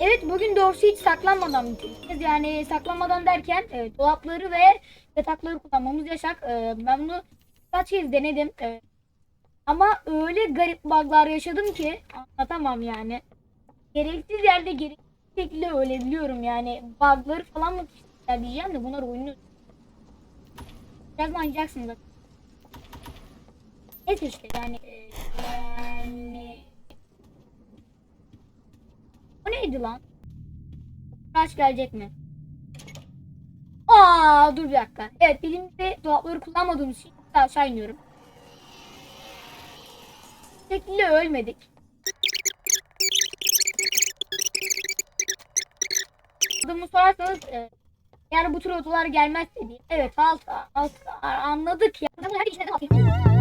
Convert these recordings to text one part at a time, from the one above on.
Evet bugün doğrusu hiç saklanmadan bitireceğiz. Yani saklanmadan derken evet, dolapları ve yatakları kullanmamız yasak. Ee, ben bunu kaç kez denedim. Ee, ama öyle garip bug'lar yaşadım ki anlatamam yani. Gereksiz yerde gereksiz şekilde ölebiliyorum yani. Bug'ları falan mı diyeceğim de bunlar oyunu. Biraz manacaksınız. Neyse işte yani. e, yani... O neydi lan? Kaç gelecek mi? Aa dur bir dakika. Evet dediğim gibi dolapları kullanmadığımız için aşağı iniyorum. Şekilde ölmedik. Adımı sorarsanız e, yani bu tür odalar gelmezse diye. Evet alt alt anladık ya. Her işine de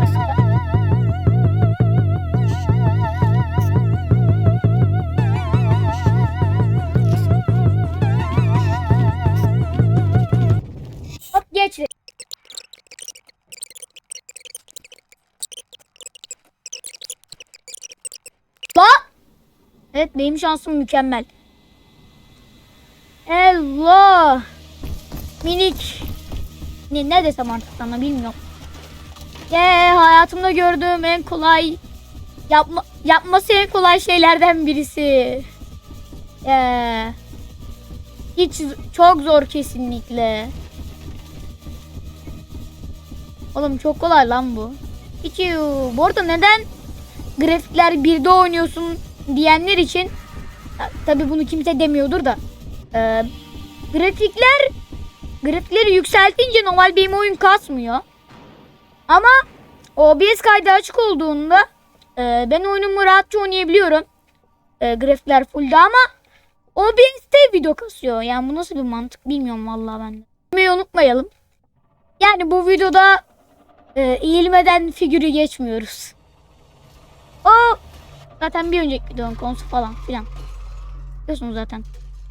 Evet benim şansım mükemmel. Allah! Minik. Ne, ne desem artık sana bilmiyorum. Ye hayatımda gördüğüm en kolay yapma, yapması en kolay şeylerden birisi. Ye. Hiç z- çok zor kesinlikle. Oğlum çok kolay lan bu. Hiç Bu arada neden grafikler 1'de oynuyorsun diyenler için tabi bunu kimse demiyordur da e, grafikler grafikleri yükseltince normal benim oyun kasmıyor. Ama OBS kaydı açık olduğunda e, ben oyunumu rahatça oynayabiliyorum. E, grafikler fullde ama OBS'te video kasıyor. Yani bu nasıl bir mantık bilmiyorum vallahi ben de. Unutmayalım. Yani bu videoda e, eğilmeden figürü geçmiyoruz. Zaten bir önceki videonun konusu falan filan. Biliyorsunuz zaten.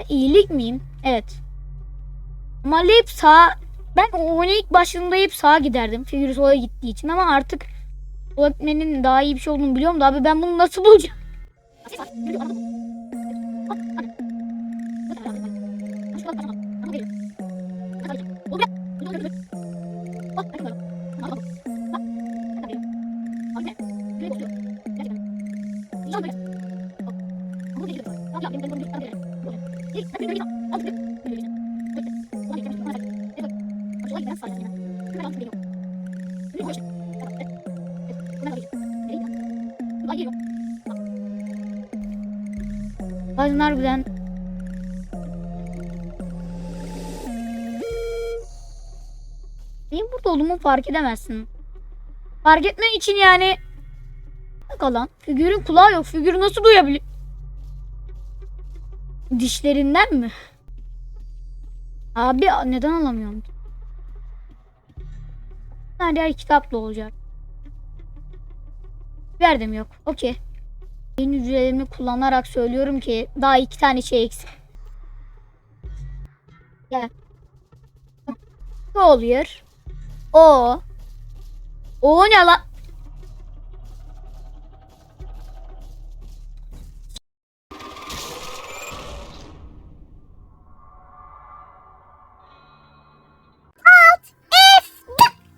İyilik miyim? Evet. Normalde hep sağ... Ben oyuna ilk başladığımda hep sağa giderdim. Figür sola gittiği için ama artık sola gitmenin daha iyi bir şey olduğunu biliyorum da abi ben bunu nasıl bulacağım? Bazen harbiden Benim burada olduğumu fark edemezsin. Fark etmen için yani Lan figürün kulağı yok. Figürü nasıl duyabilir? Dişlerinden mi? Abi neden alamıyorum? Her yer kitaplı olacak. Verdim yok. Okey. Beyin hücrelerimi kullanarak söylüyorum ki daha iki tane şey eksik. Gel. Ne oluyor? O. O ne lan?